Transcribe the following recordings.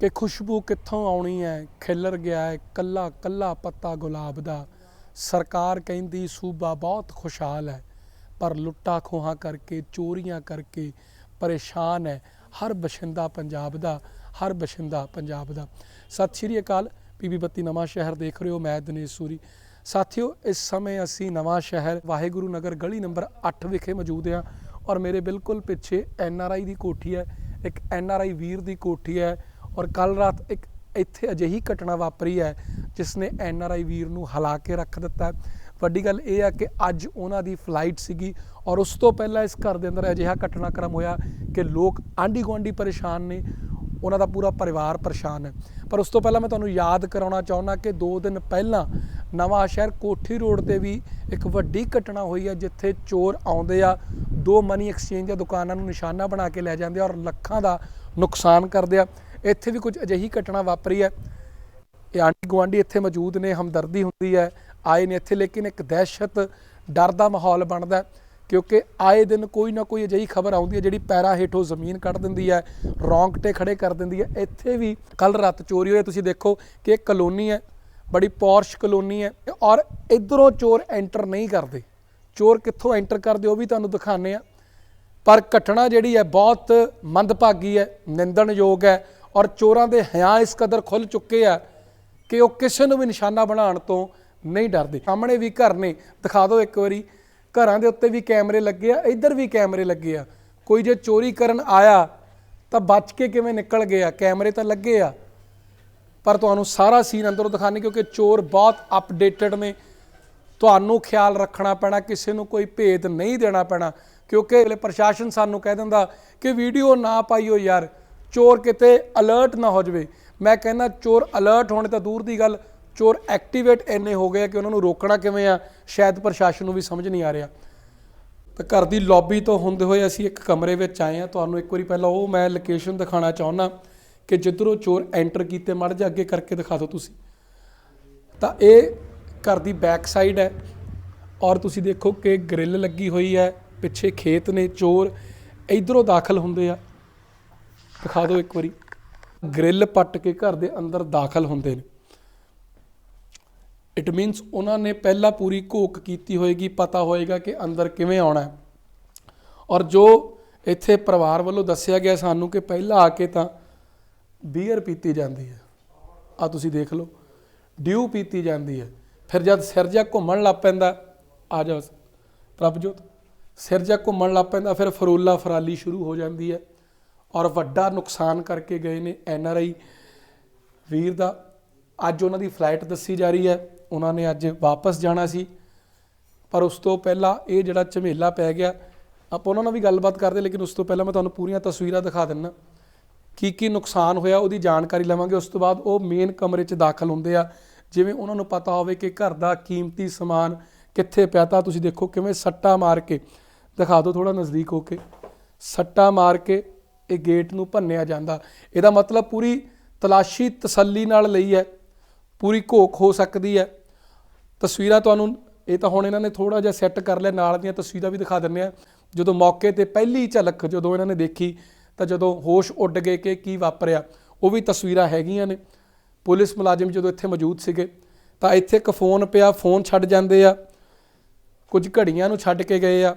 ਕਿ ਖੁਸ਼ਬੂ ਕਿੱਥੋਂ ਆਉਣੀ ਹੈ? ਖਿਲਰ ਗਿਆ ਹੈ ਕੱਲਾ ਕੱਲਾ ਪੱਤਾ ਗੁਲਾਬ ਦਾ। ਸਰਕਾਰ ਕਹਿੰਦੀ ਸੂਬਾ ਬਹੁਤ ਖੁਸ਼ਹਾਲ ਹੈ, ਪਰ ਲੁੱਟਾ ਖੋਹਾਂ ਕਰਕੇ, ਚੋਰੀਆਂ ਕਰਕੇ ਪਰੇਸ਼ਾਨ ਹੈ ਹਰ ਬਸ਼ਿੰਦਾ ਪੰਜਾਬ ਦਾ, ਹਰ ਬਸ਼ਿੰਦਾ ਪੰਜਾਬ ਦਾ। ਸਤਿ ਸ਼੍ਰੀ ਅਕਾਲ ਪੀਬੀ ਬੱਤੀ ਨਵਾਂ ਸ਼ਹਿਰ ਦੇਖ ਰਹੇ ਹੋ ਮੈਂ ਦਿਨੇਸ਼ ਸੂਰੀ। ਸਾਥੀਓ, ਇਸ ਸਮੇਂ ਅਸੀਂ ਨਵਾਂ ਸ਼ਹਿਰ ਵਾਹਿਗੁਰੂ ਨਗਰ ਗਲੀ ਨੰਬਰ 8 ਵਿਖੇ ਮੌਜੂਦ ਹਾਂ ਔਰ ਮੇਰੇ ਬਿਲਕੁਲ ਪਿੱਛੇ ਐਨ ਆਰ ਆਈ ਦੀ ਕੋਠੀ ਹੈ, ਇੱਕ ਐਨ ਆਰ ਆਈ ਵੀਰ ਦੀ ਕੋਠੀ ਹੈ। ਔਰ ਕੱਲ ਰਾਤ ਇੱਕ ਇੱਥੇ ਅਜਿਹੀ ਘਟਨਾ ਵਾਪਰੀ ਹੈ, ਜਿਸ ਨੇ ਐਨ ਆਰ ਆਈ ਵੀਰ ਨੂੰ ਹਿਲਾ ਕੇ ਰੱਖ ਦਿੱਤਾ ਵੱਡੀ ਗੱਲ ਇਹ ਹੈ ਕਿ ਅੱਜ ਉਹਨਾਂ ਦੀ ਫਲਾਈਟ ਸੀਗੀ ਔਰ ਉਸ ਤੋਂ ਪਹਿਲਾਂ ਇਸ ਘਰ ਦੇ ਅੰਦਰ ਅਜਿਹਾ ਘਟਨਾਕ੍ਰਮ ਹੋਇਆ ਕਿ ਲੋਕ ਆਂਢੀ ਗੁਆਂਢੀ ਪਰੇਸ਼ਾਨ ਨੇ, ਉਹਨਾਂ ਦਾ ਪੂਰਾ ਪਰਿਵਾਰ ਪਰੇਸ਼ਾਨ ਹੈ। ਪਰ ਉਸ ਤੋਂ ਪਹਿਲਾਂ ਮੈਂ ਤੁਹਾਨੂੰ ਯਾਦ ਕਰਾਉਣਾ ਚਾਹੁੰਦਾ ਕਿ 2 ਦਿਨ ਪਹਿਲਾਂ ਨਵਾਂ ਸ਼ਹਿਰ ਕੋਠੀ ਰੋਡ ਤੇ ਵੀ ਇੱਕ ਵੱਡੀ ਘਟਨਾ ਹੋਈ ਹੈ, ਜਿੱਥੇ ਚੋਰ ਆਉਂਦੇ ਆ, ਦੋ ਮਨੀ ਐਕਸਚੇਂਜ ਦੀਆਂ ਦੁਕਾਨਾਂ ਨੂੰ ਨਿਸ਼ਾਨਾ ਬਣਾ ਕੇ ਲੈ ਜਾਂਦੇ ਆ ਔਰ ਲੱਖਾਂ ਦਾ ਨੁਕਸਾਨ ਕਰਦੇ ਆ। ਇੱਥੇ ਵੀ ਕੁਝ ਅਜਿਹੀ ਘਟਨਾ ਵਾਪਰੀ ਹੈ। ਇਹ ਆਂਢੀ ਗੁਆਂਢੀ ਇੱਥੇ ਮੌਜੂਦ ਨੇ, ਹਮਦਰਦੀ ਹੁੰਦੀ ਹੈ, ਆਏ ਨੇ ਇੱਥੇ, ਲੇਕਿਨ ਇੱਕ ਦਹਿਸ਼ਤ, ਡਰ ਦਾ ਮਾਹੌਲ ਬਣਦਾ ਕਿਉਂਕਿ ਆਏ ਦਿਨ ਕੋਈ ਨਾ ਕੋਈ ਅਜਿਹੀ ਖਬਰ ਆਉਂਦੀ ਹੈ ਜਿਹੜੀ ਪੈਰਾਂ ਹੇਠੋਂ ਜ਼ਮੀਨ ਕੱਢ ਦਿੰਦੀ ਹੈ, ਰੌਂਗਟੇ ਖੜੇ ਕਰ ਦਿੰਦੀ ਹੈ। ਇੱਥੇ ਵੀ ਕੱਲ ਰਾਤ ਚੋਰੀ ਹੋਈ ਤੁਸੀਂ ਦੇਖੋ ਕਿ ਇਹ ਕਲੋਨੀ ਹੈ, ਬੜੀ ਪੌਰਸ਼ ਕਲੋਨੀ ਹੈ ਔਰ ਇਧਰੋਂ ਚੋਰ ਐਂਟਰ ਨਹੀਂ ਕਰਦੇ। ਚੋਰ ਕਿੱਥੋਂ ਐਂਟਰ ਕਰਦੇ ਉਹ ਵੀ ਤੁਹਾਨੂੰ ਦਿਖਾਣੇ ਆ ਪਰ ਘਟਨਾ ਜਿਹੜੀ ਹੈ ਬਹੁਤ ਮੰਦਭਾਗੀ ਹੈ, ਨਿੰਦਣਯੋਗ ਹੈ ਔਰ ਚੋਰਾਂ ਦੇ ਹਿਆਂ ਇਸ ਕਦਰ ਖੁੱਲ ਚੁੱਕੇ ਆ ਕਿ ਉਹ ਕਿਸੇ ਨੂੰ ਵੀ ਨਿਸ਼ਾਨਾ ਬਣਾਉਣ ਤੋਂ ਨਹੀਂ ਡਰਦੇ। ਸਾਹਮਣੇ ਵੀ ਘਰ ਨੇ, ਦਿਖਾ ਦਿਓ ਇੱਕ ਵਾਰੀ। ਘਰਾਂ ਦੇ ਉੱਤੇ ਵੀ ਕੈਮਰੇ ਲੱਗੇ ਆ, ਇੱਧਰ ਵੀ ਕੈਮਰੇ ਲੱਗੇ ਆ। ਕੋਈ ਜੇ ਚੋਰੀ ਕਰਨ ਆਇਆ ਤਾਂ ਬਚ ਕੇ ਕਿਵੇਂ ਨਿਕਲ ਗਿਆ ਕੈਮਰੇ ਤਾਂ ਲੱਗੇ ਆ। ਪਰ ਤੁਹਾਨੂੰ ਸਾਰਾ ਸੀਨ ਅੰਦਰੋਂ ਦਿਖਾਣੇ ਕਿਉਂਕਿ ਚੋਰ ਬਹੁਤ ਅਪਡੇਟਡ ਨੇ। ਤੁਹਾਨੂੰ ਖਿਆਲ ਰੱਖਣਾ ਪੈਣਾ, ਕਿਸੇ ਨੂੰ ਕੋਈ ਭੇਦ ਨਹੀਂ ਦੇਣਾ ਪੈਣਾ। ਕਿਉਂਕਿ ਪ੍ਰਸ਼ਾਸਨ ਸਾਨੂੰ ਕਹਿ ਦਿੰਦਾ ਕਿ ਵੀਡੀਓ ਨਾ ਪਾਈਓ ਯਾਰ। ਚੋਰ ਕਿਤੇ ਅਲਰਟ ਨਾ ਹੋ ਜਾਵੇ। ਮੈਂ ਕਹਿੰਦਾ ਚੋਰ ਅਲਰਟ ਹੋਣੇ ਤਾਂ ਦੂਰ ਦੀ ਗੱਲ, ਚੋਰ ਐਕਟੀਵੇਟ ਇੰਨੇ ਹੋ ਗਏ ਕਿ ਉਹਨਾਂ ਨੂੰ ਰੋਕਣਾ ਕਿਵੇਂ ਆ, ਸ਼ਾਇਦ ਪ੍ਰਸ਼ਾਸਨ ਨੂੰ ਵੀ ਸਮਝ ਨਹੀਂ ਆ ਰਿਹਾ। ਤਾਂ ਘਰ ਦੀ ਲੌਬੀ ਤੋਂ ਹੁੰਦੇ ਹੋਏ ਅਸੀਂ ਇੱਕ ਕਮਰੇ ਵਿੱਚ ਆਏ ਆ ਤੁਹਾਨੂੰ ਇੱਕ ਵਾਰੀ ਪਹਿਲਾਂ ਉਹ ਮੈਂ ਲੋਕੇਸ਼ਨ ਦਿਖਾਣਾ ਚਾਹੁੰਦਾ ਕਿ ਜਿੱਧਰੋਂ ਚੋਰ ਐਂਟਰ ਕੀਤੇ, ਮੜ ਜਾ ਅੱਗੇ ਕਰਕੇ ਦਿਖਾ ਦਿਓ ਤੁਸੀਂ। ਤਾਂ ਇਹ ਘਰ ਦੀ ਬੈਕ ਸਾਈਡ ਹੈ ਔਰ ਤੁਸੀਂ ਦੇਖੋ ਕਿ ਗ੍ਰਿਲ ਲੱਗੀ ਹੋਈ ਹੈ, ਪਿੱਛੇ ਖੇਤ ਨੇ ਚੋਰ, ਇਧਰੋਂ ਦਾਖਲ ਹੁੰਦੇ ਆ। ਦਿਖਾ ਦਿਓ ਇੱਕ ਵਾਰੀ। ਗ੍ਰਿਲ ਪੱਟ ਕੇ ਘਰ ਦੇ ਅੰਦਰ ਦਾਖਲ ਹੁੰਦੇ ਨੇ। ਇਟ ਮੀਨਸ ਉਹਨਾਂ ਨੇ ਪਹਿਲਾਂ ਪੂਰੀ ਘੋਖ ਕੀਤੀ ਹੋਏਗੀ, ਪਤਾ ਹੋਏਗਾ ਕਿ ਅੰਦਰ ਕਿਵੇਂ ਆਉਣਾ ਹੈ। ਔਰ ਜੋ ਇੱਥੇ ਪਰਿਵਾਰ ਵੱਲੋਂ ਦੱਸਿਆ ਗਿਆ ਸਾਨੂੰ ਕਿ ਪਹਿਲਾਂ ਆ ਕੇ ਤਾਂ ਬੀਅਰ ਪੀਤੀ ਜਾਂਦੀ ਹੈ। ਆ ਤੁਸੀਂ ਦੇਖ ਲਓ ਡਿਊ ਪੀਤੀ ਜਾਂਦੀ ਹੈ। ਫਿਰ ਜਦ ਸਿਰਜਾ ਘੁੰਮਣ ਲੱਗ ਪੈਂਦਾ, ਆ ਜਾ ਪ੍ਰਭਜੋਤ ਸਿਰਜਾ ਘੁੰਮਣ ਲੱਗ ਪੈਂਦਾ, ਫਿਰ ਫਰੋਲਾ ਫਰਾਲੀ ਸ਼ੁਰੂ ਹੋ ਜਾਂਦੀ ਹੈ। ਔਰ ਵੱਡਾ ਨੁਕਸਾਨ ਕਰਕੇ ਗਏ ਨੇ ਐਨ ਆਰ ਆਈ ਵੀਰ ਦਾ। ਅੱਜ ਉਹਨਾਂ ਦੀ ਫਲਾਈਟ ਦੱਸੀ ਜਾ ਰਹੀ ਹੈ। ਉਹਨਾਂ ਨੇ ਅੱਜ ਵਾਪਸ ਜਾਣਾ ਸੀ। ਪਰ ਉਸ ਤੋਂ ਪਹਿਲਾਂ ਇਹ ਜਿਹੜਾ ਝਮੇਲਾ ਪੈ ਗਿਆ, ਆਪਾਂ ਉਹਨਾਂ ਨਾਲ ਵੀ ਗੱਲਬਾਤ ਕਰਦੇ, ਲੇਕਿਨ ਉਸ ਤੋਂ ਪਹਿਲਾਂ ਮੈਂ ਤੁਹਾਨੂੰ ਪੂਰੀਆਂ ਤਸਵੀਰਾਂ ਦਿਖਾ ਦਿੰਨਾ। ਕੀ ਕੀ ਨੁਕਸਾਨ ਹੋਇਆ ਉਹਦੀ ਜਾਣਕਾਰੀ ਲਵਾਂਗੇ। ਉਸ ਤੋਂ ਬਾਅਦ ਉਹ ਮੇਨ ਕਮਰੇ 'ਚ ਦਾਖਲ ਹੁੰਦੇ ਆ। ਜਿਵੇਂ ਉਹਨਾਂ ਨੂੰ ਪਤਾ ਹੋਵੇ ਕਿ ਘਰ ਦਾ ਕੀਮਤੀ ਸਮਾਨ ਕਿੱਥੇ ਪਿਆ ਤਾਂ ਤੁਸੀਂ ਦੇਖੋ ਕਿਵੇਂ ਸੱਟਾ ਮਾਰ ਕੇ, ਦਿਖਾ ਦਿਓ ਥੋੜਾ ਨਜ਼ਦੀਕ ਹੋ ਕੇ। ਸੱਟਾ ਮਾਰ ਕੇ ਇਹ ਗੇਟ ਨੂੰ ਭੰਨਿਆ ਜਾਂਦਾ। ਇਹਦਾ ਮਤਲਬ ਪੂਰੀ ਤਲਾਸ਼ੀ ਤਸੱਲੀ ਨਾਲ ਲਈ ਹੈ। ਪੂਰੀ ਘੋਖ ਹੋ ਸਕਦੀ ਹੈ। ਤਸਵੀਰਾਂ ਤੁਹਾਨੂੰ, ਇਹ ਤਾਂ ਹੁਣ ਇਹਨਾਂ ਨੇ ਥੋੜਾ ਜਿਹਾ ਸੈੱਟ ਕਰ ਲਿਆ। ਨਾਲ ਦੀਆਂ ਤਸਵੀਰਾਂ ਵੀ ਦਿਖਾ ਦਿੰਨੇ ਆ ਜਦੋਂ ਮੌਕੇ ਤੇ ਪਹਿਲੀ ਝਲਕ ਜਦੋਂ ਇਹਨਾਂ ਨੇ ਦੇਖੀ, ਤਾਂ ਜਦੋਂ ਹੋਸ਼ ਉੱਡ ਗਏ ਕਿ ਕੀ ਵਾਪਰਿਆ, ਉਹ ਵੀ ਤਸਵੀਰਾਂ ਹੈਗੀਆਂ ਨੇ। ਪੁਲਿਸ ਮੁਲਾਜ਼ਮ ਜਦੋਂ ਇੱਥੇ ਮੌਜੂਦ ਸੀਗੇ, ਤਾਂ ਇੱਥੇ ਇੱਕ ਫੋਨ ਪਿਆ, ਫੋਨ ਛੱਡ ਜਾਂਦੇ ਆ। ਕੁਝ ਘੜੀਆਂ ਨੂੰ ਛੱਡ ਕੇ ਗਏ ਆ।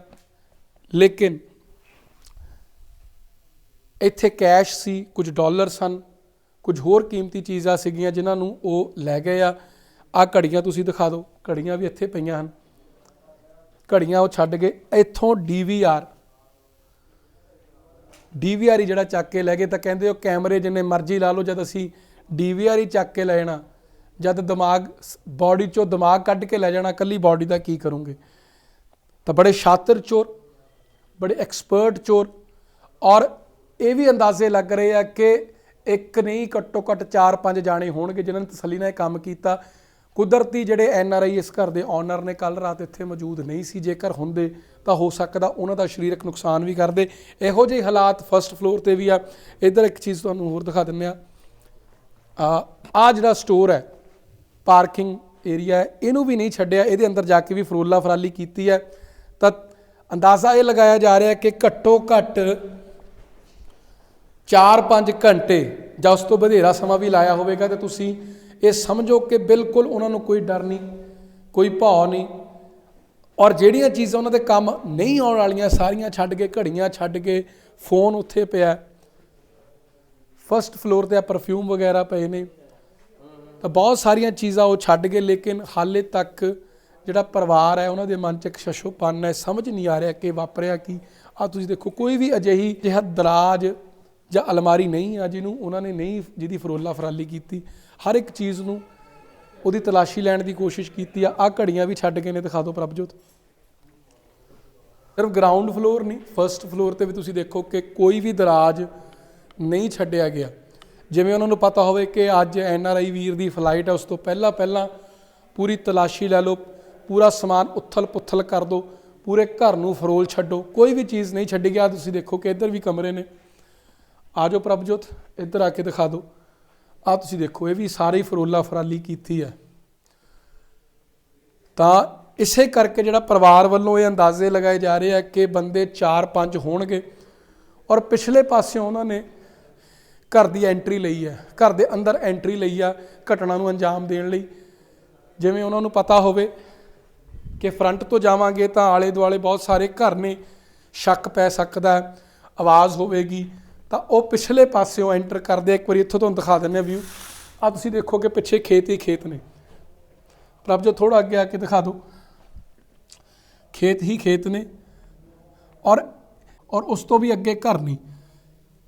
ਲੇਕਿਨ ਇੱਥੇ ਕੈਸ਼ ਸੀ, ਕੁਝ ਡਾਲਰ ਸਨ, ਕੁਝ ਹੋਰ ਕੀਮਤੀ ਚੀਜ਼ਾਂ ਸੀਗੀਆਂ ਜਿਨ੍ਹਾਂ ਨੂੰ ਉਹ ਲੈ ਗਏ ਆ। ਆ ਘੜੀਆਂ ਤੁਸੀਂ ਦਿਖਾ ਦਿਓ, ਘੜੀਆਂ ਵੀ ਇੱਥੇ ਪਈਆਂ ਹਨ। ਘੜੀਆਂ ਉਹ ਛੱਡ ਗਏ। ਇੱਥੋਂ ਡੀਵੀਆਰ ਡੀਵੀਆਰ ਹੀ ਜਿਹੜਾ ਚੱਕ ਕੇ ਲੈ ਗਏ ਤਾਂ ਕਹਿੰਦੇ ਉਹ ਕੈਮਰੇ ਜਿੰਨੇ ਮਰਜ਼ੀ ਲਾ ਲਓ, ਜਦ ਅਸੀਂ ਡੀਵੀਆਰ ਹੀ ਚੱਕ ਕੇ ਲੈ ਜਾਣਾ, ਜਦ ਦਿਮਾਗ, ਬਾਡੀ ਚੋਂ ਦਿਮਾਗ ਕੱਢ ਕੇ ਲੈ ਜਾਣਾ ਕੱਲੀ ਬਾਡੀ ਦਾ ਕੀ ਕਰੋਗੇ? ਤਾਂ ਬੜੇ ਸ਼ਾਤਰ ਚੋਰ, ਬੜੇ ਐਕਸਪਰਟ ਚੋਰ ਔਰ ਇਹ ਵੀ ਅੰਦਾਜ਼ੇ ਲੱਗ ਰਹੇ ਆ ਕਿ ਇੱਕ ਨਹੀਂ, ਘੱਟੋ ਘੱਟ 4-5 ਜਾਣੇ ਹੋਣਗੇ ਜਿਨ੍ਹਾਂ ਨੇ ਤਸੱਲੀ ਨਾਲ ਇਹ ਕੰਮ ਕੀਤਾ। ਕੁਦਰਤੀ ਜਿਹੜੇ ਐਨ ਆਰ ਆਈ ਇਸ ਘਰ ਦੇ ਓਨਰ ਨੇ ਕੱਲ ਰਾਤ ਇੱਥੇ ਮੌਜੂਦ ਨਹੀਂ ਸੀ। ਜੇਕਰ ਹੁੰਦੇ ਤਾਂ ਹੋ ਸਕਦਾ ਉਹਨਾਂ ਦਾ ਸਰੀਰਕ ਨੁਕਸਾਨ ਵੀ ਕਰਦੇ। ਇਹੋ ਜਿਹੇ ਹਾਲਾਤ ਫਰਸਟ ਫਲੋਰ ਤੇ ਵੀ ਆ। ਇਧਰ ਇੱਕ ਚੀਜ਼ ਤੁਹਾਨੂੰ ਹੋਰ ਦਿਖਾ ਦਿੰਨੇ ਆ ਆ ਆ ਜਿਹੜਾ ਸਟੋਰ ਹੈ ਪਾਰਕਿੰਗ ਏਰੀਆ ਹੈ, ਇਹਨੂੰ ਵੀ ਨਹੀਂ ਛੱਡਿਆ। ਇਹਦੇ ਅੰਦਰ ਜਾ ਕੇ ਵੀ ਫਰੋਲਾ ਫਰਾਲੀ ਕੀਤੀ ਹੈ। ਤਾਂ ਅੰਦਾਜ਼ਾ ਇਹ ਲਗਾਇਆ ਜਾ ਰਿਹਾ ਕਿ ਘੱਟੋ ਘੱਟ 4-5 ਘੰਟੇ ਜਾਂ ਉਸ ਤੋਂ ਵਧੇਰਾ ਸਮਾਂ ਵੀ ਲਾਇਆ ਹੋਵੇਗਾ ਤੇ ਤੁਸੀਂ ਇਹ ਸਮਝੋ ਕਿ ਬਿਲਕੁਲ ਉਹਨਾਂ ਨੂੰ ਕੋਈ ਡਰ ਨਹੀਂ, ਕੋਈ ਭੌ ਨਹੀਂ। ਔਰ ਜਿਹੜੀਆਂ ਚੀਜ਼ਾਂ ਉਹਨਾਂ ਦੇ ਕੰਮ ਨਹੀਂ ਆਉਣ ਵਾਲੀਆਂ, ਸਾਰੀਆਂ ਛੱਡ ਕੇ, ਘੜੀਆਂ ਛੱਡ ਕੇ ਫੋਨ ਉੱਥੇ ਪਿਆ। ਫਰਸਟ ਫਲੋਰ ਤੇ ਆ ਪਰਫਿਊਮ ਵਗੈਰਾ ਪਏ ਨੇ। ਤਾਂ ਬਹੁਤ ਸਾਰੀਆਂ ਚੀਜ਼ਾਂ ਉਹ ਛੱਡ ਗਏ, ਲੇਕਿਨ ਹਾਲੇ ਤੱਕ ਜਿਹੜਾ ਪਰਿਵਾਰ ਹੈ, ਉਹਨਾਂ ਦੇ ਮਨ 'ਚ ਇੱਕ ਸ਼ਸ਼ੋਪਨ ਹੈ। ਸਮਝ ਨਹੀਂ ਆ ਰਿਹਾ ਕਿ ਵਾਪਰਿਆ ਕੀ। ਆ ਤੁਸੀਂ ਦੇਖੋ, ਕੋਈ ਵੀ ਅਜਿਹੀ ਜਿਹਾ ਦਰਾਜ ਜਾਂ ਅਲਮਾਰੀ ਨਹੀਂ ਆ ਜਿਹਨੂੰ ਉਹਨਾਂ ਨੇ ਨਹੀਂ ਜਿਹਦੀ ਫਰੋਲਾ ਫਰਾਲੀ ਕੀਤੀ, ਹਰ ਇੱਕ ਚੀਜ਼ ਨੂੰ ਉਹਦੀ ਤਲਾਸ਼ੀ ਲੈਣ ਦੀ ਕੋਸ਼ਿਸ਼ ਕੀਤੀ ਆ ਆ ਘੜੀਆਂ ਵੀ ਛੱਡ ਗਏ ਨੇ ਦਿਖਾ ਦਿਓ ਪ੍ਰਭਜੋਤ। ਸਿਰਫ ਗਰਾਊਂਡ ਫਲੋਰ ਨਹੀਂ ਫਰਸਟ ਫਲੋਰ ਤੇ ਵੀ ਤੁਸੀਂ ਦੇਖੋ ਕਿ ਕੋਈ ਵੀ ਦਰਾਜ ਨਹੀਂ ਛੱਡਿਆ ਗਿਆ। ਜਿਵੇਂ ਉਹਨਾਂ ਨੂੰ ਪਤਾ ਹੋਵੇ ਕਿ ਅੱਜ N R I Veer the flight ਹੈ ਉਸ ਤੋਂ ਪਹਿਲਾਂ ਪਹਿਲਾਂ ਪੂਰੀ ਤਲਾਸ਼ੀ ਲੈ ਲਓ, ਪੂਰਾ ਸਮਾਨ ਉੱਥਲ ਪੁੱਥਲ ਕਰ ਦਿਓ, ਪੂਰੇ ਘਰ ਨੂੰ ਫਰੋਲ ਛੱਡੋ, ਕੋਈ ਵੀ ਚੀਜ਼ ਨਹੀਂ ਛੱਡੀ ਗਿਆ। ਤੁਸੀਂ ਦੇਖੋ ਕਿ ਇੱਧਰ ਵੀ ਕਮਰੇ ਨੇ। ਆ ਜਾਓ ਪ੍ਰਭਜੋਤ ਇੱਧਰ ਆ ਕੇ ਦਿਖਾ ਦਿਓ। ਆ ਤੁਸੀਂ ਦੇਖੋ, ਇਹ ਵੀ ਸਾਰੀ ਫਰੋਲਾ ਫਰਾਲੀ ਕੀਤੀ ਹੈ। ਤਾਂ ਇਸੇ ਕਰਕੇ ਜਿਹੜਾ ਪਰਿਵਾਰ ਵੱਲੋਂ ਇਹ ਅੰਦਾਜ਼ੇ ਲਗਾਏ ਜਾ ਰਹੇ ਆ ਕਿ ਬੰਦੇ 4-5 ਹੋਣਗੇ। ਔਰ ਪਿਛਲੇ ਪਾਸਿਓਂ ਉਹਨਾਂ ਨੇ ਘਰ ਦੀ ਐਂਟਰੀ ਲਈ ਹੈ। ਘਰ ਦੇ ਅੰਦਰ ਐਂਟਰੀ ਲਈ ਆ ਘਟਨਾ ਨੂੰ ਅੰਜਾਮ ਦੇਣ ਲਈ। ਜਿਵੇਂ ਉਹਨਾਂ ਨੂੰ ਪਤਾ ਹੋਵੇ ਕਿ ਫਰੰਟ ਤੋਂ ਜਾਵਾਂਗੇ ਤਾਂ ਆਲੇ ਦੁਆਲੇ ਬਹੁਤ ਸਾਰੇ ਘਰ ਨੇ। ਸ਼ੱਕ ਪੈ ਸਕਦਾ, ਆਵਾਜ਼ ਹੋਵੇਗੀ। ਤਾਂ ਉਹ ਪਿਛਲੇ ਪਾਸਿਓਂ ਐਂਟਰ ਕਰਦੇ ਇੱਕ ਵਾਰੀ ਇੱਥੋਂ ਤੁਹਾਨੂੰ ਦਿਖਾ ਦਿੰਦੇ ਆ ਵਿਊ ਆ ਤੁਸੀਂ ਦੇਖੋ ਕਿ ਪਿੱਛੇ ਖੇਤ ਹੀ ਖੇਤ ਨੇ। ਪ੍ਰਭ ਜੋ ਥੋੜਾ ਅੱਗੇ ਆ ਕੇ ਦਿਖਾ ਦਿਓ। ਖੇਤ ਹੀ ਖੇਤ ਨੇ। ਔਰ ਔਰ ਉਸ ਤੋਂ ਵੀ ਅੱਗੇ ਘਰ ਨਹੀਂ।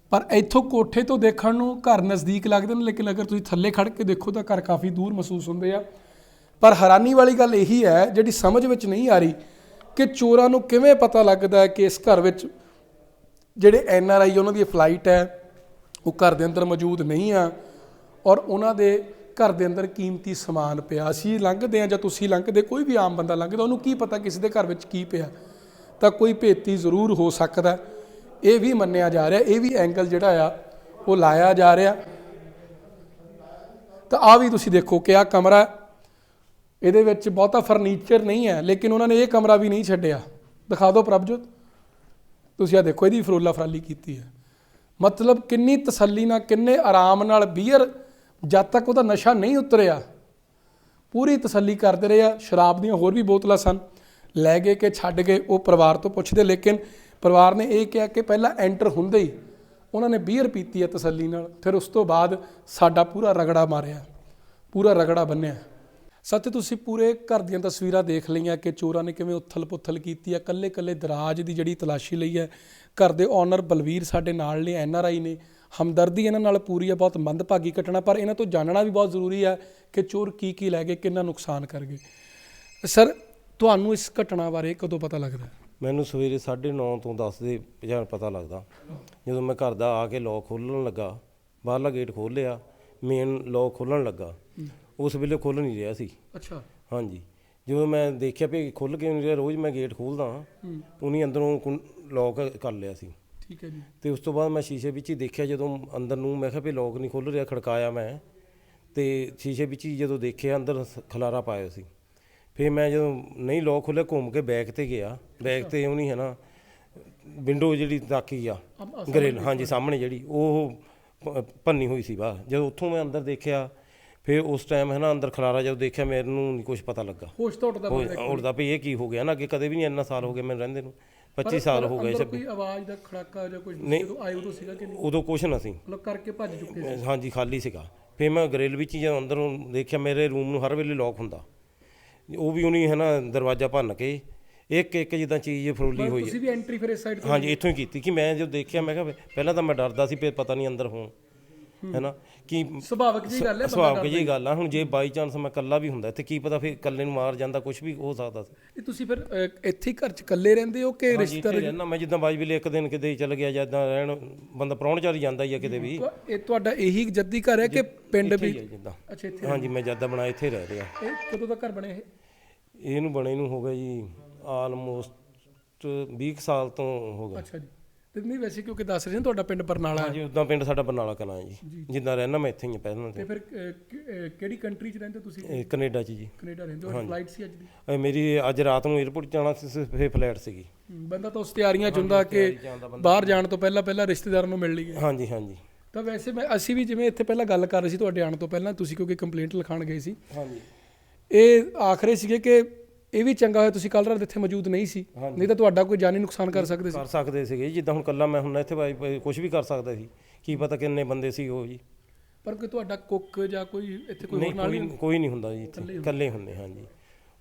ਪਰ ਇੱਥੋਂ ਕੋਠੇ ਤੋਂ ਦੇਖਣ ਨੂੰ ਘਰ ਨਜ਼ਦੀਕ ਲੱਗਦੇ ਨੇ, ਲੇਕਿਨ ਅਗਰ ਤੁਸੀਂ ਥੱਲੇ ਖੜ ਕੇ ਦੇਖੋ ਤਾਂ ਘਰ ਕਾਫੀ ਦੂਰ ਮਹਿਸੂਸ ਹੁੰਦੇ ਆ। ਪਰ ਹੈਰਾਨੀ ਵਾਲੀ ਗੱਲ ਇਹੀ ਹੈ, ਜਿਹੜੀ ਸਮਝ ਵਿੱਚ ਨਹੀਂ ਆ ਰਹੀ, ਕਿ ਚੋਰਾਂ ਨੂੰ ਕਿਵੇਂ ਪਤਾ ਲੱਗਦਾ ਹੈ ਕਿ ਇਸ ਘਰ ਵਿੱਚ ਜਿਹੜੇ ਐਨ ਆਰ ਆਈ ਉਹਨਾਂ ਦੀ ਫਲਾਈਟ ਹੈ, ਉਹ ਘਰ ਦੇ ਅੰਦਰ ਮੌਜੂਦ ਨਹੀਂ ਆ। ਔਰ ਉਹਨਾਂ ਦੇ ਘਰ ਦੇ ਅੰਦਰ ਕੀਮਤੀ ਸਮਾਨ ਪਿਆ। ਅਸੀਂ ਲੰਘਦੇ ਆ ਜਾਂ ਤੁਸੀਂ ਲੰਘਦੇ, ਕੋਈ ਵੀ ਆਮ ਬੰਦਾ ਲੰਘਦਾ, ਉਹਨੂੰ ਕੀ ਪਤਾ ਕਿਸੇ ਦੇ ਘਰ ਵਿੱਚ ਕੀ ਪਿਆ। ਤਾਂ ਕੋਈ ਭੇਤੀ ਜ਼ਰੂਰ ਹੋ ਸਕਦਾ। ਇਹ ਵੀ ਮੰਨਿਆ ਜਾ ਰਿਹਾ, ਇਹ ਵੀ ਐਂਗਲ ਜਿਹੜਾ ਆ, ਉਹ ਲਾਇਆ ਜਾ ਰਿਹਾ। ਤਾਂ ਆ ਵੀ ਤੁਸੀਂ ਦੇਖੋ ਕਿ ਆ ਕਮਰਾ, ਇਹਦੇ ਵਿੱਚ ਬਹੁਤਾ ਫਰਨੀਚਰ ਨਹੀਂ ਹੈ, ਲੇਕਿਨ ਉਹਨਾਂ ਨੇ ਇਹ ਕਮਰਾ ਵੀ ਨਹੀਂ ਛੱਡਿਆ। ਦਿਖਾ ਦਿਓ ਪ੍ਰਭਜੋਤ। ਤੁਸੀਂ ਆ ਦੇਖੋ, ਇਹਦੀ ਫਰੋਲਾ ਫਰਾਲੀ ਕੀਤੀ ਹੈ। ਮਤਲਬ ਕਿੰਨੀ ਤਸੱਲੀ ਨਾਲ, ਕਿੰਨੇ ਆਰਾਮ ਨਾਲ ਬੀਅਰ ਜਦ ਤੱਕ ਉਹਦਾ ਨਸ਼ਾ ਨਹੀਂ ਉਤਰਿਆ, ਪੂਰੀ ਤਸੱਲੀ ਕਰਦੇ ਰਹੇ ਆ। ਸ਼ਰਾਬ ਦੀਆਂ ਹੋਰ ਵੀ ਬੋਤਲਾਂ ਸਨ। ਲੈ ਗਏ ਕਿ ਛੱਡ ਗਏ, ਉਹ ਪਰਿਵਾਰ ਤੋਂ ਪੁੱਛਦੇ, ਲੇਕਿਨ ਪਰਿਵਾਰ ਨੇ ਇਹ ਕਿਹਾ ਕਿ ਪਹਿਲਾਂ ਐਂਟਰ ਹੁੰਦੇ ਹੀ ਉਹਨਾਂ ਨੇ ਬੀਅਰ ਪੀਤੀ ਹੈ ਤਸੱਲੀ ਨਾਲ। ਫਿਰ ਉਸ ਤੋਂ ਬਾਅਦ ਸਾਡਾ ਪੂਰਾ ਰਗੜਾ ਮਾਰਿਆ, ਪੂਰਾ ਰਗੜਾ ਬੰਨਿਆ। ਸੱਚ ਤੁਸੀਂ ਪੂਰੇ ਘਰ ਦੀਆਂ ਤਸਵੀਰਾਂ ਦੇਖ ਲਈਆਂ ਕਿ ਚੋਰਾਂ ਨੇ ਕਿਵੇਂ ਉਥਲ-ਪੁਥਲ ਕੀਤੀ ਹੈ ਕੱਲੇ-ਕੱਲੇ ਦਰਾਜ ਦੀ ਜਿਹੜੀ ਤਲਾਸ਼ੀ ਲਈ ਹੈ। ਘਰ ਦੇ ਓਨਰ ਬਲਵੀਰ ਸਾਡੇ ਨਾਲ ਨੇ ਐਨ ਆਰ ਆਈ ਨੇ। ਹਮਦਰਦੀ ਇਹਨਾਂ ਨਾਲ ਪੂਰੀ ਹੈ ਬਹੁਤ ਮੰਦਭਾਗੀ ਘਟਨਾ, ਪਰ ਇਹਨਾਂ ਤੋਂ ਜਾਣਨਾ ਵੀ ਬਹੁਤ ਜ਼ਰੂਰੀ ਹੈ ਕਿ ਚੋਰ ਕੀ ਕੀ ਲੈ ਗਏ, ਕਿੰਨਾ ਨੁਕਸਾਨ ਕਰ ਗਏ। ਸਰ, ਤੁਹਾਨੂੰ ਇਸ ਘਟਨਾ ਬਾਰੇ ਕਦੋਂ ਪਤਾ ਲੱਗਦਾ? ਮੈਨੂੰ ਸਵੇਰੇ 9:30 ਤੋਂ 10 ਦੇ ਪਛਾਣ ਪਤਾ ਲੱਗਦਾ। ਜਦੋਂ ਮੈਂ ਘਰ ਦਾ ਆ ਕੇ ਲੋਕ ਖੋਲ੍ਹਣ ਲੱਗਾ, ਬਾਹਰਲਾ ਗੇਟ ਖੋਲ੍ਹਿਆ ਮੇਨ ਲੋਕ ਖੋਲ੍ਹਣ ਲੱਗਾ। ਉਸ ਵੇਲੇ ਖੁੱਲ ਨਹੀਂ ਰਿਹਾ ਸੀ। ਅੱਛਾ। ਹਾਂਜੀ। ਜਦੋਂ ਮੈਂ ਦੇਖਿਆ ਵੀ ਖੁੱਲ ਕਿਉਂ ਨਹੀਂ ਰਿਹਾ ਰੋਜ਼ ਮੈਂ ਗੇਟ ਖੋਲਦਾ ਉਹਨੇ ਅੰਦਰੋਂ ਲੋਕ ਕਰ ਲਿਆ ਸੀ। ਠੀਕ ਹੈ ਜੀ। ਤੇ ਉਸ ਤੋਂ ਬਾਅਦ ਮੈਂ ਸ਼ੀਸ਼ੇ ਵਿੱਚ ਹੀ ਦੇਖਿਆ ਜਦੋਂ ਅੰਦਰ ਨੂੰ ਮੈਂ ਕਿਹਾ ਵੀ ਲੋਕ ਨਹੀਂ ਖੁੱਲ ਰਿਹਾ ਖੜਕਾਇਆ ਮੈਂ। ਤੇ ਸ਼ੀਸ਼ੇ ਵਿੱਚ ਹੀ ਜਦੋਂ ਦੇਖਿਆ ਅੰਦਰ ਖਲਾਰਾ ਪਾਇਆ ਸੀ। ਫਿਰ ਮੈਂ ਜਦੋਂ ਨਹੀਂ ਲੋਕ ਖੁੱਲੇ ਘੁੰਮ ਕੇ ਬੈਕ ਤੇ ਗਿਆ। ਬੈਕ ਤੇ ਉਹ ਨਹੀਂ ਹੈ ਨਾ ਵਿੰਡੋ ਜਿਹੜੀ ਤਾਕੀ ਆ ਗ੍ਰਿਲ ਹਾਂਜੀ ਸਾਹਮਣੇ ਜਿਹੜੀ ਉਹ ਭੰਨੀ ਹੋਈ ਸੀ ਬਾਹਰ। ਜਦੋਂ ਉੱਥੋਂ ਮੈਂ ਅੰਦਰ ਦੇਖਿਆ ਫਿਰ ਉਸ ਟਾਈਮ ਹੈ ਨਾ ਅੰਦਰ ਖਲਾਰਾ ਜਦੋਂ ਦੇਖਿਆ ਮੈਨੂੰ ਨਹੀਂ ਕੁਝ ਪਤਾ ਲੱਗਾ। ਹੋਸ਼ ਤੋਂ ਬੰਦਾ ਉਹ ਉੜਦਾ ਵੀ ਇਹ ਕੀ ਹੋ ਗਿਆ ਨਾ ਕਿ ਕਦੇ ਵੀ ਨਹੀਂ ਇੰਨਾ ਸਾਲ ਹੋ ਗਏ ਮੈਨੂੰ ਰਹਿੰਦੇ ਨੂੰ। 25 ਸਾਲ ਹੋ ਗਏ ਛੱਬੀ ਕੋਈ ਆਵਾਜ਼ ਦਾ ਖੜਾਕਾ ਜਾਂ ਕੁਝ ਨਹੀਂ। ਜਦੋਂ ਆਏ ਉਦੋਂ ਸੀਗਾ ਕਿ ਨਹੀਂ? ਉਦੋਂ ਕੁਛ ਨਾ ਸੀ। ਮਤਲਬ ਕਰਕੇ ਭੱਜ ਚੁੱਕੇ ਸੀ। ਹਾਂਜੀ ਖਾਲੀ ਸੀਗਾ। ਫਿਰ ਮੈਂ ਗ੍ਰਿਲ ਵਿੱਚ ਹੀ ਜਦੋਂ ਅੰਦਰੋਂ ਦੇਖਿਆ ਮੇਰੇ ਰੂਮ ਨੂੰ ਹਰ ਵੇਲੇ ਲੋਕ ਹੁੰਦਾ। ਉਹ ਵੀ ਉਹਨੇ ਹੈ ਨਾ ਦਰਵਾਜ਼ਾ ਭੰਨ ਕੇ ਇੱਕ ਇੱਕ ਜਿੱਦਾਂ ਚੀਜ਼ ਫਰੋਲੀ ਹੋਈ। ਤੁਸੀਂ ਵੀ ਐਂਟਰੀ ਫਿਰ ਇਸ ਸਾਈਡ ਤੋਂ ਹਾਂਜੀ ਇੱਥੋਂ ਹੀ ਕੀਤੀ ਕਿ ਮੈਂ ਜਦੋਂ ਦੇਖਿਆ ਮੈਂ ਕਿਹਾ ਪਹਿਲਾਂ ਤਾਂ ਮੈਂ ਡਰਦਾ ਸੀ ਫਿਰ ਪਤਾ ਨਹੀਂ ਅੰਦਰ ਹੋਣ। ਹੈ ਨਾ? ਕਿ ਸੁਭਾਵਿਕ ਜੀ ਗੱਲ ਹੈ ਸੁਭਾਵਿਕ ਜਿਹੀ ਗੱਲ ਆ ਹੁਣ ਜੇ ਬਾਈ ਚਾਂਸ ਮੈਂ ਇਕੱਲਾ ਵੀ ਹੁੰਦਾ ਤੇ ਕੀ ਪਤਾ ਫਿਰ ਇਕੱਲੇ ਨੂੰ ਮਾਰ ਜਾਂਦਾ ਕੁਝ ਵੀ ਹੋ ਸਕਦਾ ਸੀ। ਇਹ ਤੁਸੀਂ ਫਿਰ ਅਹ, ਇੱਥੇ ਹੀ ਘਰ ਚ ਇਕੱਲੇ ਰਹਿੰਦੇ ਹੋ ਕਿ ਰਿਸ਼ਤੇਦਾਰ ਰਹਿਣਾ ਮੈਂ ਜਿੱਦਾਂ ਬਾਈ ਵੇਲੇ ਇੱਕ ਦਿਨ ਕਿਤੇ ਚਲ ਗਿਆ ਜਾਂ ਰਹਿਣ ਬੰਦਾ ਪ੍ਰਾਹੁਣਚਾਰੀ ਜਾਂਦਾ ਹੀ ਆ ਕਿਤੇ ਵੀ। ਇਹ ਤੁਹਾਡਾ ਇਹੀ ਜੱਦੀ ਘਰ ਹੈ ਕਿ ਪਿੰਡ ਵੀ? ਹੀ ਆ ਜਿੱਦਾਂ। ਅੱਛਾ ਇੱਥੇ ਹਾਂਜੀ ਮੈਂ ਜ਼ਿਆਦਾ ਬਣਾ ਇੱਥੇ ਰਹਿ ਰਿਹਾ। ਇਹ ਕਦੋਂ ਦਾ ਘਰ ਬਣਿਆ ਇਹ? ਇਹਨੂੰ ਬਣੇ ਨੂੰ ਹੋ ਗਿਆ ਜੀ ਆਲਮੋਸਟ 20 ਕੁ ਸਾਲ ਤੋਂ ਹੋ ਗਿਆ। ਅੱਛਾ ਜੀ। ਤੇ ਨਹੀਂ ਵੈਸੇ ਕਿਉਂਕਿ ਦੱਸ ਰਹੇ ਨੇ ਤੁਹਾਡਾ ਪਿੰਡ ਬਰਨਾਲਾ ਹੈ। ਹਾਂਜੀ ਉਦਾਂ ਪਿੰਡ ਸਾਡਾ ਬਰਨਾਲਾ ਕਲਾਂ ਜੀ। ਜਿੱਦਾਂ ਰਹਿਣਾ ਮੈਂ ਇੱਥੇ ਹੀ ਪਹਿਲਾਂ ਤੇ। ਤੇ ਫਿਰ ਅਹ, ਕਿਹੜੀ ਕੰਟਰੀ ਚ ਰਹਿੰਦੇ ਹੋ ਤੁਸੀਂ? ਇਹ ਕੈਨੇਡਾ 'ਚ ਜੀ। ਕੈਨੇਡਾ ਰਹਿੰਦੇ ਹੋ ਫਲਾਈਟ ਸੀ ਅੱਜ ਦੀ? ਇਹ ਮੇਰੀ ਅੱਜ ਰਾਤ ਨੂੰ 에어ਪੋਰਟ ਜਾਣਾ ਸੀ ਫੇ ਫਲੈਟ ਸੀਗੀ। ਹਮ, ਬੰਦਾ ਤਾਂ ਉਸ ਤਿਆਰੀਆਂ ਚ ਹੁੰਦਾ ਕਿ ਬਾਹਰ ਜਾਣ ਤੋਂ ਪਹਿਲਾਂ ਪਹਿਲਾਂ ਰਿਸ਼ਤੇਦਾਰਾਂ ਨੂੰ ਮਿਲ ਲਈਏ। ਹਾਂਜੀ ਹਾਂਜੀ। ਤਾਂ ਵੈਸੇ ਮੈਂ ਅਸੀਂ ਵੀ ਜਿਵੇਂ ਇੱਥੇ ਪਹਿਲਾਂ ਗੱਲ ਕਰ ਰਹੇ ਸੀ ਤੁਹਾਡੇ ਆਉਣ ਤੋਂ ਪਹਿਲਾਂ ਤੁਸੀਂ ਕਿਉਂਕਿ ਕੰਪਲੇਂਟ ਲਿਖਾਣ ਗਏ ਸੀ। ਹਾਂਜੀ। ਇਹ ਆਖਰੇ ਸੀਗੇ ਕਿ ਇਹ ਵੀ ਚੰਗਾ ਹੋਇਆ ਤੁਸੀਂ ਕੱਲ ਰਾਤ ਇੱਥੇ ਮੌਜੂਦ ਨਹੀਂ ਸੀ। ਨਹੀਂ ਤਾਂ ਤੁਹਾਡਾ ਕੋਈ ਜਾਨੀ ਨੁਕਸਾਨ ਕਰ ਸਕਦੇ ਸੀ। ਕਰ ਸਕਦੇ ਸੀਗੇ ਜਿੱਦਾਂ ਹੁਣ ਕੱਲਾ ਮੈਂ ਹੁਣ ਇੱਥੇ ਕੁਝ ਵੀ ਕਰ ਸਕਦਾ ਸੀ। ਕੀ ਪਤਾ ਕਿੰਨੇ ਬੰਦੇ ਸੀ ਉਹ ਜੀ। ਪਰ ਕੋਈ ਤੁਹਾਡਾ ਕੁੱਕ ਜਾਂ ਕੋਈ ਇੱਥੇ ਕੋਈ ਹੋਰ ਨਾਲ ਨਹੀਂ ਕੋਈ ਨਹੀਂ ਹੁੰਦਾ ਜੀ ਇੱਥੇ। ਇਕੱਲੇ ਹੁੰਦੇ ਹਾਂਜੀ।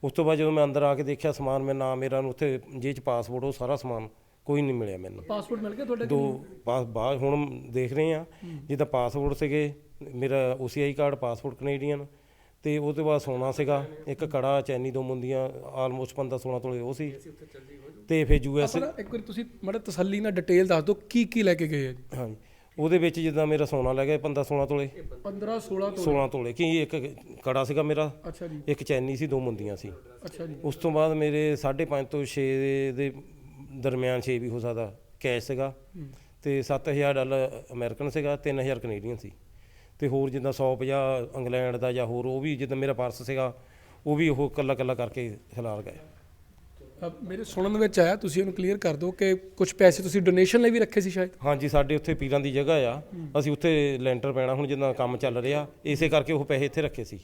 ਉਸ ਤੋਂ ਬਾਅਦ ਜਦੋਂ ਮੈਂ ਅੰਦਰ ਆ ਕੇ ਦੇਖਿਆ ਸਮਾਨ ਮੈਂ ਨਾ ਮੇਰਾ ਨੂੰ ਉੱਥੇ ਜੇਬ 'ਚ ਪਾਸਪੋਰਟ ਉਹ ਸਾਰਾ ਸਮਾਨ ਕੋਈ ਨਹੀਂ ਮਿਲਿਆ ਮੈਨੂੰ। ਪਾਸਪੋਰਟ ਮਿਲ ਗਿਆ ਤੁਹਾਡੇ ਦੋ ਪਾਸ ਬਾਅਦ ਹੁਣ ਦੇਖ ਰਹੇ ਆ ਜਿੱਦਾਂ ਪਾਸਪੋਰਟ ਸੀਗੇ ਮੇਰਾ OCI ਕਾਰਡ ਪਾਸਪੋਰਟ ਕੈਨੇਡੀਅਨ ਤੇ ਉਹ ਤੋਂ ਬਾਅਦ ਸੋਨਾ ਸੀਗਾ ਇੱਕ ਕੜਾ ਚੈਨੀ ਦੋ ਮੁੰਦੀਆਂ ਆਲਮੋਸਟ 15 16 ਤੋਲੇ ਉਹ ਸੀ। ਤੇ ਫਿਰ ਯੂਐਸ ਆਪਣਾ ਇੱਕ ਵਾਰੀ ਤੁਸੀਂ ਮੜਾ ਤਸੱਲੀ ਨਾਲ ਡਿਟੇਲ ਦੱਸ ਦਿਓ ਕੀ ਕੀ ਲੈ ਕੇ ਗਏ ਆ ਜੀ? ਹਾਂਜੀ ਉਹਦੇ ਵਿੱਚ ਜਿੱਦਾਂ ਮੇਰਾ ਸੋਨਾ ਲੈ ਗਿਆ 15 16 ਤੋਲੇ। 15 16 ਤੋਂ 16 ਤੋਲੇ ਕੀ ਇੱਕ ਕੜਾ ਸੀਗਾ ਮੇਰਾ ਅੱਛਾ ਜੀ। ਇੱਕ ਚੈਨੀ ਸੀ ਦੋ ਮੁੰਦੀਆਂ ਸੀ। ਅੱਛਾ ਜੀ। ਉਸ ਤੋਂ ਬਾਅਦ ਮੇਰੇ 5.5 ਤੋਂ 6 ਦੇ ਦਰਮਿਆਨ 6 ਵੀ ਹੋ ਸਕਦਾ ਕੈਸ਼ ਸੀਗਾ। ਤੇ 7000 ਡਾਲਰ ਅਮਰੀਕਨ ਸੀਗਾ 3000 ਕੈਨੇਡੀਅਨ ਸੀ। ਤੇ ਹੋਰ ਜਿੱਦਾਂ 150 ਇੰਗਲੈਂਡ ਦਾ ਜਾਂ ਹੋਰ ਉਹ ਵੀ ਜਿੱਦਾਂ ਮੇਰਾ ਪਰਸ ਸੀਗਾ ਉਹ ਵੀ ਉਹ ਕੱਲਾ ਕੱਲਾ ਕਰਕੇ ਖਿਲਾਰ ਗਏ। ਮੇਰੇ ਸੁਣਨ ਵਿੱਚ ਆਇਆ ਤੁਸੀਂ ਉਹਨੂੰ ਕਲੀਅਰ ਕਰ ਦਿਓ ਕਿ ਕੁਝ ਪੈਸੇ ਤੁਸੀਂ ਡੋਨੇਸ਼ਨ ਲਈ ਵੀ ਰੱਖੇ ਸੀ ਸ਼ਾਇਦ? ਹਾਂਜੀ ਸਾਡੇ ਉੱਥੇ ਪੀਰਾਂ ਦੀ ਜਗ੍ਹਾ ਆ। ਅਸੀਂ ਉੱਥੇ ਲੈਂਟਰ ਪੈਣਾ ਹੁਣ ਜਿੱਦਾਂ ਕੰਮ ਚੱਲ ਰਿਹਾ ਇਸੇ ਕਰਕੇ ਉਹ ਪੈਸੇ ਇੱਥੇ ਰੱਖੇ ਸੀ।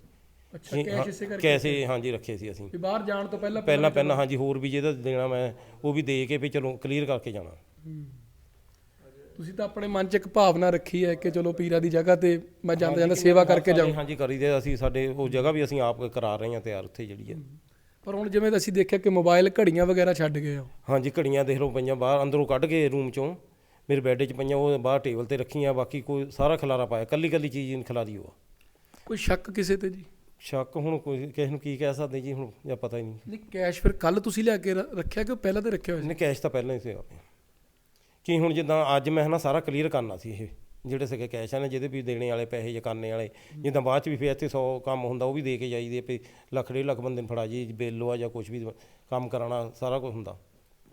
ਅੱਛਾ ਕੈਸ਼ ਇਸੇ ਕਰਕੇ ਕੈਸੇ ਹਾਂਜੀ ਰੱਖੇ ਸੀ ਅਸੀਂ। ਵੀ ਬਾਹਰ ਜਾਣ ਤੋਂ ਪਹਿਲਾਂ ਪਹਿਲਾਂ ਪਹਿਲਾਂ ਹਾਂਜੀ ਹੋਰ ਵੀ ਜਿਹਦਾ ਦੇਣਾ ਮੈਂ ਉਹ ਵੀ ਦੇ ਕੇ ਵੀ ਚਲੋ ਕਲੀਅਰ ਕਰਕੇ ਜਾਣਾ। ਤੁਸੀਂ ਤਾਂ ਆਪਣੇ ਮਨ 'ਚ ਇੱਕ ਭਾਵਨਾ ਰੱਖੀ ਹੈ ਕਿ ਚਲੋ ਪੀਰਾਂ ਦੀ ਜਗ੍ਹਾ ਤੇ ਮੈਂ ਜਾਂਦਾ ਜਾਂਦਾ ਸੇਵਾ ਕਰਕੇ ਜਾਊਂ। ਹਾਂਜੀ ਕਰੀਦੇ ਅਸੀਂ ਸਾਡੇ ਉਹ ਜਗ੍ਹਾ ਵੀ ਅਸੀਂ ਆਪ ਕਰਾ ਰਹੇ ਹਾਂ ਤਿਆਰ ਉੱਥੇ ਜਿਹੜੀ ਹੈ। ਪਰ ਹੁਣ ਜਿਵੇਂ ਅਸੀਂ ਦੇਖਿਆ ਕਿ ਮੋਬਾਈਲ ਘੜੀਆਂ ਵਗੈਰਾ ਛੱਡ ਗਏ ਆ। ਹਾਂਜੀ ਘੜੀਆਂ ਦੇਖ ਲਓ ਪਈਆਂ ਬਾਹਰ ਅੰਦਰੋਂ ਕੱਢ ਕੇ ਰੂਮ ਚੋਂ। ਮੇਰੇ ਬੈੱਡ 'ਚ ਪਈਆਂ ਉਹ ਬਾਹਰ ਟੇਬਲ ਤੇ ਰੱਖੀਆਂ ਬਾਕੀ ਕੋਈ ਸਾਰਾ ਖਲਾਰਾ ਪਾਇਆ। ਕੱਲੀ ਕੱਲੀ ਚੀਜ਼ ਨਹੀਂ ਖਿਲਾਰੀ ਉਹ ਕੋਈ ਸ਼ੱਕ ਕਿਸੇ ਤੇ ਜੀ? ਸ਼ੱਕ ਹੁਣ ਕੋਈ ਕਿਸੇ ਨੂੰ ਕੀ ਕਹਿ ਸਕਦੇ ਜੀ ਹੁਣ ਜਾਂ ਪਤਾ ਹੀ ਨਹੀਂ। ਨਹੀਂ ਕੈਸ਼ ਫਿਰ ਕੱਲ ਤੁਸੀਂ ਲਿਆ ਕੇ ਰੱਖਿਆ ਕਿ ਪਹਿਲਾਂ ਤੇ ਰੱਖਿਆ ਹੋਇਆ ਸੀ? ਇਹਨੇ ਕੈਸ਼ ਤਾਂ ਪਹਿਲਾਂ ਹੀ ਸੀਗਾ ਕੀ ਹੁਣ ਜਿੱਦਾਂ ਅੱਜ ਮੈਂ ਨਾ ਸਾਰਾ ਕਲੀਅਰ ਕਰਨਾ ਸੀ ਇਹ ਜਿਹੜੇ ਸੀਗੇ ਕੈਸ਼ ਨੇ ਜਿਹਦੇ ਵੀ ਦੇਣੇ ਵਾਲੇ ਪੈਸੇ ਜਾਂ ਕਰਨੇ ਵਾਲੇ ਜਿੱਦਾਂ ਬਾਅਦ ਚ ਵੀ ਫਿਰ ਇੱਥੇ 100 ਕੰਮ ਹੁੰਦਾ ਉਹ ਵੀ ਦੇ ਕੇ ਜਾਈਦੇ ਵੀ ਲੱਖ ਡੇਢ ਲੱਖ ਬੰਦੇ ਨੂੰ ਫੜਾ ਜੀ ਬਿੱਲ ਆ ਜਾਂ ਕੁਝ ਵੀ ਕੰਮ ਕਰਾਉਣਾ ਸਾਰਾ ਕੁਝ ਹੁੰਦਾ।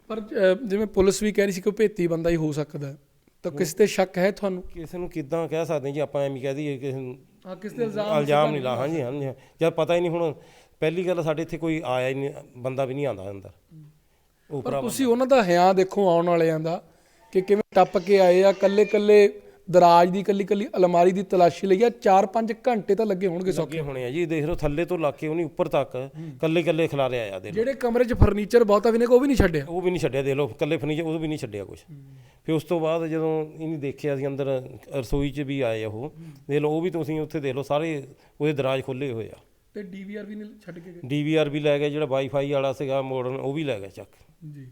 ਪਰ ਜਿਵੇਂ ਪੁਲਿਸ ਵੀ ਕਹਿ ਰਹੀ ਸੀ ਕਿ ਉਹ ਭੇਤੀ ਬੰਦਾ ਹੀ ਹੋ ਸਕਦਾ। ਤਾਂ ਕਿਸੇ ਤੇ ਸ਼ੱਕ ਹੈ ਤੁਹਾਨੂੰ? ਕਿਸੇ ਨੂੰ ਕਿੱਦਾਂ ਕਹਿ ਸਕਦੇ ਜੀ ਆਪਾਂ ਐਵੇਂ ਕਹਿ ਦਈਏ ਕਿਸੇ ਨੂੰ ਹਾਂ ਕਿਸ ਤੇ ਇਲਜ਼ਾਮ ਇਲਜ਼ਾਮ ਨਹੀਂ ਲਾ ਹਾਂਜੀ ਹਾਂਜੀ ਜਦ ਪਤਾ ਹੀ ਨਹੀਂ ਹੁਣ ਪਹਿਲੀ ਗੱਲ ਸਾਡੇ ਇੱਥੇ ਕੋਈ ਆਇਆ ਹੀ ਨਹੀਂ ਬੰਦਾ ਵੀ ਨਹੀਂ ਆਉਂਦਾ ਅੰਦਰ। ਪਰ ਤੁਸੀਂ ਉਹਨਾਂ ਦਾ ਹਿਆਂ ਦੇਖੋ ਆਉਣ ਵਾਲਿਆਂ ਦਾ ਕਿ ਕਿਵੇਂ ਟੱਪ ਕੇ ਆਏ ਆ ਕੱਲੇ ਕੱਲੇ ਦਰਾਜ ਦੀ ਕੱਲੀ ਕੱਲੀ ਅਲਮਾਰੀ ਦੀ ਤਲਾਸ਼ੀ ਲਈ ਆ 4-5 ਘੰਟੇ ਤਾਂ ਲੱਗੇ ਹੋਣਗੇ ਸੌ ਲੱਗੇ ਹੋਣੇ ਆ ਜੀ ਦੇਖ ਲਓ ਥੱਲੇ ਤੋਂ ਲਾ ਕੇ ਉਹਨੇ ਉੱਪਰ ਤੱਕ ਕੱਲੇ ਕੱਲੇ ਖਿਲਾਰਿਆ ਆ ਦੇ ਜਿਹੜੇ ਕਮਰੇ 'ਚ ਫਰਨੀਚਰ ਬਹੁਤਾ ਵੀ ਨੇ ਉਹ ਵੀ ਨਹੀਂ ਛੱਡਿਆ। ਉਹ ਵੀ ਨਹੀਂ ਛੱਡਿਆ ਦੇਖ ਲਓ ਕੱਲੇ ਫਰਨੀਚਰ ਉਹ ਵੀ ਨਹੀਂ ਛੱਡਿਆ ਕੁਝ ਫਿਰ ਉਸ ਤੋਂ ਬਾਅਦ ਜਦੋਂ ਇਹਨੇ ਦੇਖਿਆ ਸੀ ਅੰਦਰ ਰਸੋਈ 'ਚ ਵੀ ਆਏ ਉਹ ਦੇਖ ਲਓ ਉਹ ਵੀ ਤੁਸੀਂ ਉੱਥੇ ਦੇਖ ਲਓ ਸਾਰੇ ਉਹਦੇ ਦਰਾਜ ਖੁੱਲੇ ਹੋਏ ਆ। ਤੇ ਡੀਵੀਆਰ ਵੀ ਨਹੀਂ ਛੱਡ ਕੇ ਗਏ? ਡੀਵੀਆਰ ਵੀ ਲੈ ਗਏ ਜਿਹੜਾ ਵਾਈਫਾਈ ਵਾਲਾ ਸੀਗਾ ਮਾਡਰਨ ਉਹ ਵੀ ਲੈ ਗਏ ਚੱਕ। ਜੀ।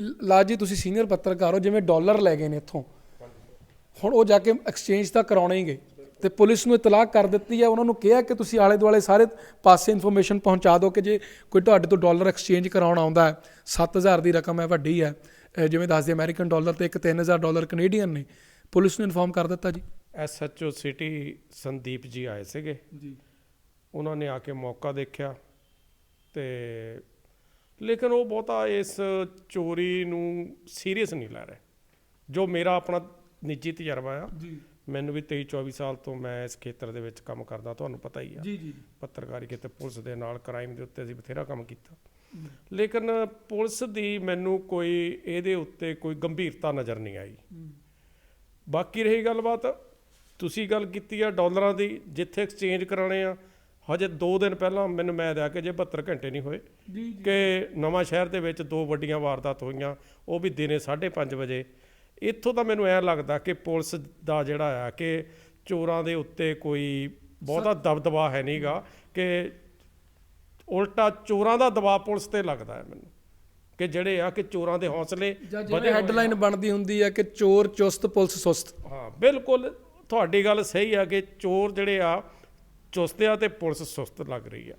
ਲਾਜ ਜੀ ਤੁਸੀਂ ਸੀਨੀਅਰ ਪੱਤਰਕਾਰ ਹੋ ਜਿਵੇਂ ਡਾਲਰ ਲੈ ਗਏ ਨੇ ਇੱਥੋਂ। ਹੁਣ ਉਹ ਜਾ ਕੇ ਐਕਸਚੇਂਜ ਤਾਂ ਕਰਾਉਣੇ ਹੀ ਗਏ। ਤੇ ਪੁਲਿਸ ਨੂੰ ਇਤਲਾਹ ਕਰ ਦਿੱਤੀ ਹੈ ਉਹਨਾਂ ਨੂੰ ਕਿਹਾ ਕਿ ਤੁਸੀਂ ਆਲੇ ਦੁਆਲੇ ਸਾਰੇ ਪਾਸੇ ਇਨਫੋਰਮੇਸ਼ਨ ਪਹੁੰਚਾ ਦਿਓ ਕਿ ਜੇ ਕੋਈ ਤੁਹਾਡੇ ਤੋਂ ਡਾਲਰ ਐਕਸਚੇਂਜ ਕਰਾਉਣ ਆਉਂਦਾ ਹੈ 7000 ਦੀ ਰਕਮ ਹੈ ਵੱਡੀ ਹੈ। ਜਿਵੇਂ ਦੱਸਦੇ ਅਮਰੀਕਨ ਡਾਲਰ ਤੇ ਇੱਕ 3000 ਡਾਲਰ ਕੈਨੇਡੀਅਨ ਨੇ। ਪੁਲਿਸ ਨੂੰ ਇਨਫੋਰਮ ਕਰ ਦਿੱਤਾ ਜੀ। ਐਸਐਚਓ ਸਿਟੀ ਸੰਦੀਪ ਜੀ ਆਏ ਸੀਗੇ। ਜੀ। ਉਹਨਾਂ ਨੇ ਆ ਕੇ ਮੌਕਾ ਦੇਖਿਆ ਤੇ ਲੇਕਿਨ ਉਹ ਬਹੁਤਾ ਇਸ ਚੋਰੀ ਨੂੰ ਸੀਰੀਅਸ ਨਹੀਂ ਲੈ ਰਹੇ। ਜੋ ਮੇਰਾ ਆਪਣਾ ਨਿੱਜੀ ਤਜਰਬਾ ਆ ਜੀ। ਮੈਨੂੰ ਵੀ 23 24 ਸਾਲ ਤੋਂ ਮੈਂ ਇਸ ਖੇਤਰ ਦੇ ਵਿੱਚ ਕੰਮ ਕਰਦਾ ਤੁਹਾਨੂੰ ਪਤਾ ਹੀ ਆ। ਜੀ ਜੀ। ਪੱਤਰਕਾਰੀ ਕਿਤੇ ਪੁਲਿਸ ਦੇ ਨਾਲ ਕ੍ਰਾਈਮ ਦੇ ਉੱਤੇ ਅਸੀਂ ਬਥੇਰਾ ਕੰਮ ਕੀਤਾ। ਲੇਕਿਨ ਪੁਲਿਸ ਦੀ ਮੈਨੂੰ ਕੋਈ ਇਹਦੇ ਉੱਤੇ ਕੋਈ ਗੰਭੀਰਤਾ ਨਜ਼ਰ ਨਹੀਂ ਆਈ। ਬਾਕੀ ਰਹੀ ਗੱਲਬਾਤ ਤੁਸੀਂ ਗੱਲ ਕੀਤੀ ਆ ਡਾਲਰਾਂ ਦੀ ਜਿੱਥੇ ਐਕਸਚੇਂਜ ਕਰਾਣੇ ਆ ਹਜੇ 2 ਦਿਨ ਪਹਿਲਾਂ ਮੈਨੂੰ ਮੈਂ ਦਿਆ ਕਿ ਜੇ 72 ਘੰਟੇ ਨਹੀਂ ਹੋਏ ਕਿ ਨਵਾਂ ਸ਼ਹਿਰ ਦੇ ਵਿੱਚ ਦੋ ਵੱਡੀਆਂ ਵਾਰਦਾਤ ਹੋਈਆਂ ਉਹ ਵੀ ਦਿਨੇ 5:30 ਵਜੇ। ਇੱਥੋਂ ਤਾਂ ਮੈਨੂੰ ਐ ਲੱਗਦਾ ਕਿ ਪੁਲਿਸ ਦਾ ਜਿਹੜਾ ਆ ਕਿ ਚੋਰਾਂ ਦੇ ਉੱਤੇ ਕੋਈ ਬਹੁਤਾ ਦਬਦਬਾ ਹੈ ਨਹੀਂਗਾ ਕਿ ਉਲਟਾ ਚੋਰਾਂ ਦਾ ਦਬਾਅ ਪੁਲਿਸ ਤੇ ਲੱਗਦਾ ਹੈ ਮੈਨੂੰ। ਕਿ ਜਿਹੜੇ ਆ ਕਿ ਚੋਰਾਂ ਦੇ ਹੌਸਲੇ ਜਿਵੇਂ ਹੈਡਲਾਈਨ ਬਣਦੀ ਹੁੰਦੀ ਹੈ ਕਿ ਚੋਰ ਚੁਸਤ ਪੁਲਿਸ ਸੁਸਤ। ਹਾਂ ਬਿਲਕੁਲ ਤੁਹਾਡੀ ਗੱਲ ਸਹੀ ਆ ਕਿ ਚੋਰ ਜਿਹੜੇ ਆ ਚੁਸਤ ਆ ਤੇ ਪੁਲਿਸ ਸੁਸਤ ਲੱਗ ਰਹੀ ਆ।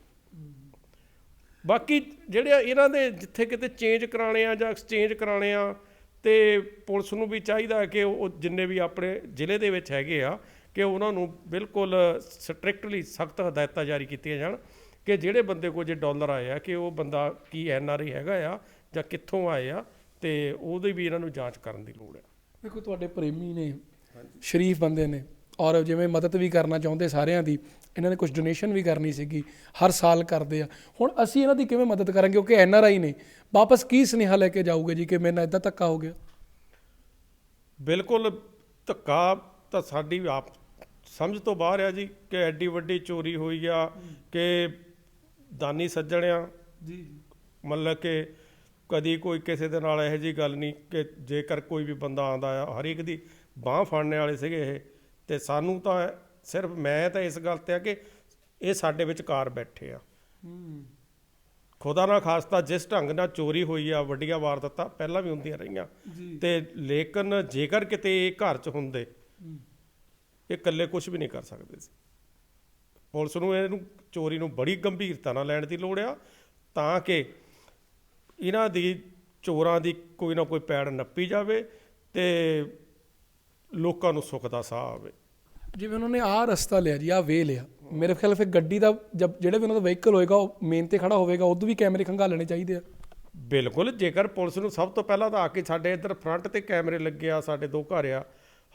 ਬਾਕੀ ਜਿਹੜੇ ਇਹਨਾਂ ਦੇ ਜਿੱਥੇ ਕਿਤੇ ਚੇਂਜ ਕਰਾਣੇ ਆ ਜਾਂ ਐਕਸਚੇਂਜ ਕਰਾਣੇ ਆ ਤੇ ਪੁਲਿਸ ਨੂੰ ਵੀ ਚਾਹੀਦਾ ਕਿ ਉਹ ਜਿੰਨੇ ਵੀ ਆਪਣੇ ਜ਼ਿਲ੍ਹੇ ਦੇ ਵਿੱਚ ਹੈਗੇ ਆ, ਕਿ ਉਹਨਾਂ ਨੂੰ ਬਿਲਕੁਲ ਸਟ੍ਰਿਕਟਲੀ ਸਖਤ ਹਦਾਇਤਾਂ ਜਾਰੀ ਕੀਤੀਆਂ ਜਾਣ ਕਿ ਜਿਹੜੇ ਬੰਦੇ ਕੋਲ ਜੇ ਡਾਲਰ ਆਏ ਆ, ਕਿ ਉਹ ਬੰਦਾ ਕੀ ਐਨਆਰਆਈ ਹੈਗਾ ਆ ਜਾਂ ਕਿੱਥੋਂ ਆਏ ਆ ਤੇ ਉਹਦੀ ਵੀ ਇਹਨਾਂ ਨੂੰ ਜਾਂਚ ਕਰਨ ਦੀ ਲੋੜ ਆ। ਦੇਖੋ, ਤੁਹਾਡੇ ਪ੍ਰੇਮੀ ਨੇ, ਸ਼ਰੀਫ ਬੰਦੇ ਨੇ ਔਰ ਜਿਵੇਂ ਮਦਦ ਵੀ ਕਰਨਾ ਚਾਹੁੰਦੇ ਸਾਰਿਆਂ ਦੀ ਇਹਨਾਂ ਨੇ ਕੁਝ ਡੋਨੇਸ਼ਨ ਵੀ ਕਰਨੀ ਸੀਗੀ ਹਰ ਸਾਲ ਕਰਦੇ ਆ। ਹੁਣ ਅਸੀਂ ਇਹਨਾਂ ਦੀ ਕਿਵੇਂ ਮਦਦ ਕਰਾਂਗੇ? ਕਿਉਂਕਿ ਐਨ ਆਰ ਆਈ ਨੇ ਵਾਪਸ ਕੀ ਸੁਨੇਹਾ ਲੈ ਕੇ ਜਾਊਗੇ ਜੀ ਕਿ ਮੇਰੇ ਨਾਲ ਇਦਾਂ ਧੱਕਾ ਹੋ ਗਿਆ? ਬਿਲਕੁਲ ਧੱਕਾ ਤਾਂ ਸਾਡੀ ਆਪ ਸਮਝ ਤੋਂ ਬਾਹਰ ਆ ਜੀ ਕਿ ਐਡੀ ਵੱਡੀ ਚੋਰੀ ਹੋਈ ਆ ਕਿ ਦਾਨੀ ਸੱਜਣਿਆ ਜੀ। ਮਤਲਬ ਕਿ ਕਦੀ ਕੋਈ ਕਿਸੇ ਦੇ ਨਾਲ ਇਹੋ ਜੀ ਗੱਲ ਨਹੀਂ ਕਿ ਜੇਕਰ ਕੋਈ ਵੀ ਬੰਦਾ ਆਂਦਾ ਆ ਹਰ ਇੱਕ ਦੀ ਬਾਹ ਫੜਨੇ ਵਾਲੇ ਸੀਗੇ ਇਹ। ਤੇ ਸਾਨੂੰ ਤਾਂ ਸਿਰਫ ਮੈਂ ਤਾਂ ਇਸ ਗੱਲ ਤੇ ਆ ਕਿ ਇਹ ਸਾਡੇ ਵਿਚਕਾਰ ਬੈਠੇ ਆ। ਹੂੰ। ਖੁਦਾ ਨਾ ਖਾਸਤਾ ਜਿਸ ਢੰਗ ਨਾਲ ਚੋਰੀ ਹੋਈ ਆ ਵੱਡੀਆਂ ਵਾਰਦਾਤਾਂ ਪਹਿਲਾਂ ਵੀ ਹੁੰਦੀਆਂ ਰਹੀਆਂ। ਤੇ ਲੇਕਿਨ ਜੇਕਰ ਕਿਤੇ ਇਹ ਘਰ 'ਚ ਹੁੰਦੇ ਇਹ ਇਕੱਲੇ ਕੁਝ ਵੀ ਨਹੀਂ ਕਰ ਸਕਦੇ ਸੀ। ਪੁਲਿਸ ਨੂੰ ਇਹਨੂੰ ਚੋਰੀ ਨੂੰ ਬੜੀ ਗੰਭੀਰਤਾ ਨਾਲ ਲੈਣ ਦੀ ਲੋੜ ਆ ਤਾਂ ਕਿ ਇਹਨਾਂ ਦੀ ਚੋਰਾਂ ਦੀ ਕੋਈ ਨਾ ਕੋਈ ਪੈੜ ਨੱਪੀ ਜਾਵੇ ਤੇ ਲੋਕਾਂ ਨੂੰ ਸੁੱਖ ਦਾ ਸਾਹ ਆਵੇ। ਜਿਵੇਂ ਉਹਨਾਂ ਨੇ ਆਹ ਰਸਤਾ ਲਿਆ ਜੀ ਆਹ ਵੇ ਲਿਆ। ਮੇਰੇ ਖਿਆਲ ਫਿਰ ਗੱਡੀ ਦਾ ਜਦ ਜਿਹੜੇ ਵੀ ਉਹਨਾਂ ਦਾ ਵਹੀਕਲ ਹੋਏਗਾ ਉਹ ਮੇਨ ਤੇ ਖੜਾ ਹੋਵੇਗਾ ਉਦੋਂ ਵੀ ਕੈਮਰੇ ਖੰਗਾਲਣੇ ਚਾਹੀਦੇ ਆ। ਬਿਲਕੁਲ ਜੇਕਰ ਪੁਲਿਸ ਨੂੰ ਸਭ ਤੋਂ ਪਹਿਲਾਂ ਤਾਂ ਆ ਕੇ ਸਾਡੇ ਇੱਧਰ ਫਰੰਟ ਤੇ ਕੈਮਰੇ ਲੱਗੇ ਆ ਸਾਡੇ ਦੋ ਘਰ ਆ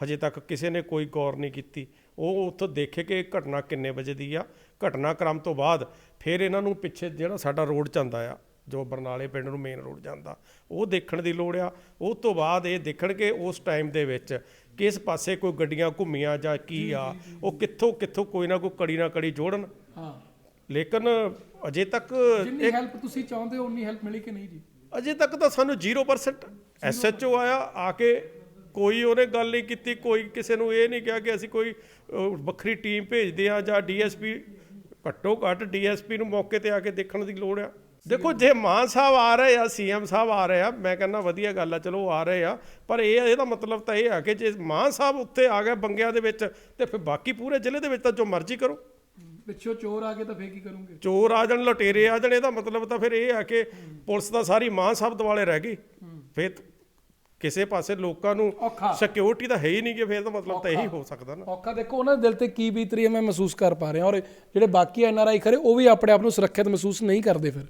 ਹਜੇ ਤੱਕ ਕਿਸੇ ਨੇ ਕੋਈ ਗੌਰ ਨਹੀਂ ਕੀਤੀ। ਉਹ ਉੱਥੋਂ ਦੇਖੇ ਕਿ ਘਟਨਾ ਕਿੰਨੇ ਵਜੇ ਦੀ ਆ ਘਟਨਾਕ੍ਰਮ ਤੋਂ ਬਾਅਦ ਫਿਰ ਇਹਨਾਂ ਨੂੰ ਪਿੱਛੇ ਜਿਹੜਾ ਸਾਡਾ ਰੋਡ ਜਾਂਦਾ ਆ ਜੋ ਬਰਨਾਲੇ ਪਿੰਡ ਨੂੰ ਮੇਨ ਰੋਡ ਜਾਂਦਾ ਉਹ ਦੇਖਣ ਦੀ ਲੋੜ ਆ। ਉਹ ਤੋਂ ਬਾਅਦ ਇਹ ਦੇਖਣ ਕਿ ਉਸ ਟਾਈਮ ਦੇ ਵਿੱਚ ਕਿਸ ਪਾਸੇ ਕੋਈ ਗੱਡੀਆਂ ਘੁੰਮੀਆਂ ਜਾਂ ਕੀ ਆ ਉਹ ਕਿੱਥੋਂ ਕਿੱਥੋਂ ਕੋਈ ਨਾ ਕੋਈ ਕੜੀ ਨਾ ਕੜੀ ਜੋੜਨ। ਹਾਂ। ਲੇਕਿਨ ਅਜੇ ਤੱਕ ਜਿੰਨੀ ਹੈਲਪ ਤੁਸੀਂ ਚਾਹੁੰਦੇ ਹੋ ਉਨੀ ਹੈਲਪ ਮਿਲੀ ਕਿ ਨਹੀਂ ਜੀ? ਅਜੇ ਤੱਕ ਤਾਂ ਸਾਨੂੰ 0% ਐਸਐਚਓ ਆਇਆ ਆ ਕੇ ਕੋਈ ਉਹਨੇ ਗੱਲ ਨਹੀਂ ਕੀਤੀ ਕੋਈ ਕਿਸੇ ਨੂੰ ਇਹ ਨਹੀਂ ਕਿਹਾ ਕਿ ਅਸੀਂ ਕੋਈ ਵੱਖਰੀ ਟੀਮ ਭੇਜਦੇ ਆ ਜਾਂ ਡੀਐਸਪੀ ਘੱਟੋ ਘੱਟ ਡੀਐਸਪੀ ਨੂੰ ਮੌਕੇ ਤੇ ਆ ਕੇ ਦੇਖਣ ਦੀ ਲੋੜ ਆ। ਦੇਖੋ ਜੇ ਮਾਨ ਸਾਹਿਬ ਆ ਰਹੇ ਆ ਸੀਐਮ ਸਾਹਿਬ ਆ ਰਹੇ ਆ ਮੈਂ ਕਹਿੰਦਾ ਵਧੀਆ ਗੱਲ ਆ ਚਲੋ ਆ ਰਹੇ ਆ ਪਰ ਇਹ ਇਹਦਾ ਮਤਲਬ ਤਾਂ ਇਹ ਆ ਕਿ ਜੇ ਮਾਨ ਸਾਹਿਬ ਉੱਥੇ ਆ ਗਏ ਬੰਗਿਆਂ ਦੇ ਵਿੱਚ ਤੇ ਫਿਰ ਬਾਕੀ ਪੂਰੇ ਜ਼ਿਲ੍ਹੇ ਦੇ ਵਿੱਚ ਤਾਂ ਜੋ ਮਰਜ਼ੀ ਕਰੋ। ਪਿੱਛੋਂ ਚੋਰ ਆ ਗਏ ਤਾਂ ਫੇਰ ਕੀ ਕਰੋਗੇ? ਚੋਰ ਆ ਜਾਣ ਲਟੇਰੇ ਆ ਜਾਣ ਇਹਦਾ ਮਤਲਬ ਤਾਂ ਫਿਰ ਇਹ ਆ ਕਿ ਪੁਲਿਸ ਦਾ ਸਾਰੀ ਮਾਂ ਸਭ ਦੁਆਲੇ ਰਹਿ ਗਈ। ਫਿਰ ਕਿਸੇ ਪਾਸੇ ਲੋਕਾਂ ਨੂੰ। ਸਿਕਿਉਰਿਟੀ ਤਾਂ ਹੈ ਹੀ ਨਹੀਂ ਕਿ ਫਿਰ ਤਾਂ ਮਤਲਬ ਤਾਂ ਇਹੀ ਹੋ ਸਕਦਾ ਨਾ। ਔਖਾ। ਦੇਖੋ ਉਹਨਾਂ ਦੇ ਦਿਲ ਤੇ ਕੀ ਬੀਤ ਰਹੀ ਹੈ ਮੈਂ ਮਹਿਸੂਸ ਕਰ ਪਾ ਰਿਹਾ। ਔਰ ਜਿਹੜੇ ਬਾਕੀ ਐਨਆਰਆਈ ਖਰੇ ਉਹ ਵੀ ਆਪਣੇ ਆਪ ਨੂੰ ਸੁਰੱਖਿਅਤ ਮਹਿਸੂਸ ਨਹੀਂ ਕਰਦੇ ਫਿਰ।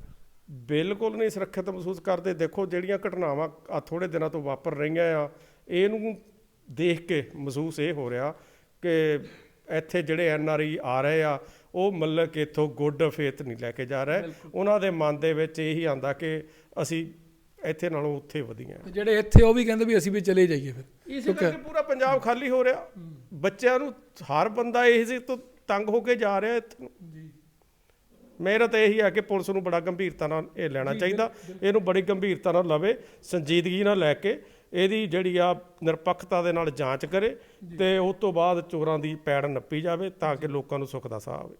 ਬਿਲਕੁਲ ਨਹੀਂ ਸੁਰੱਖਿਅਤ ਮਹਿਸੂਸ ਕਰਦੇ। ਦੇਖੋ ਜਿਹੜੀਆਂ ਘਟਨਾਵਾਂ ਆ ਥੋੜੇ ਦਿਨਾਂ ਤੋਂ ਵਾਪਰ ਰਹੀਆਂ ਆ ਇਹਨੂੰ ਦੇਖ ਕੇ ਮਹਿਸੂਸ ਇਹ ਹੋ ਰਿਹਾ ਕਿ ਇੱਥੇ ਜਿਹੜੇ ਐਨ ਆਰ ਆਈ ਆ ਰਹੇ ਆ ਉਹ ਮਤਲਬ ਕਿ ਇਥੋਂ ਗੁੱਡ ਫੇਥ ਨਹੀਂ ਲੈ ਕੇ ਜਾ ਰਹੇ। ਉਹਨਾਂ ਦੇ ਮਨ ਦੇ ਵਿੱਚ ਇਹੀ ਆਂਦਾ ਕਿ ਅਸੀਂ ਇੱਥੇ ਨਾਲੋਂ ਉੱਥੇ ਵਧੀਆਂ। ਜਿਹੜੇ ਇੱਥੇ ਉਹ ਵੀ ਕਹਿੰਦੇ ਵੀ ਅਸੀਂ ਵੀ ਚਲੇ ਜਾਈਏ ਫਿਰ। ਇਸੇ ਕਰਕੇ ਪੂਰਾ ਪੰਜਾਬ ਖਾਲੀ ਹੋ ਰਿਹਾ। ਬੱਚਿਆਂ ਨੂੰ ਹਰ ਬੰਦਾ ਇਸੇ ਤੋਂ ਤੰਗ ਹੋ ਕੇ ਜਾ ਰਿਹਾ ਇੱਥੇ। ਮੇਰਾ ਤਾਂ ਇਹੀ ਹੈ ਕਿ ਪੁਲਿਸ ਨੂੰ ਬੜਾ ਗੰਭੀਰਤਾ ਨਾਲ ਇਹ ਲੈਣਾ ਚਾਹੀਦਾ। ਇਹਨੂੰ ਬੜੀ ਗੰਭੀਰਤਾ ਨਾਲ ਲਵੇ ਸੰਜੀਦਗੀ ਨਾਲ ਲੈ ਕੇ ਇਹਦੀ ਜਿਹੜੀ ਆ ਨਿਰਪੱਖਤਾ ਦੇ ਨਾਲ ਜਾਂਚ ਕਰੇ ਤੇ ਉਸ ਤੋਂ ਬਾਅਦ ਚੋਰਾਂ ਦੀ ਪੈੜ ਨੱਪੀ ਜਾਵੇ ਤਾਂ ਕਿ ਲੋਕਾਂ ਨੂੰ ਸੁੱਖ ਦਾ ਸਾਹ ਆਵੇ।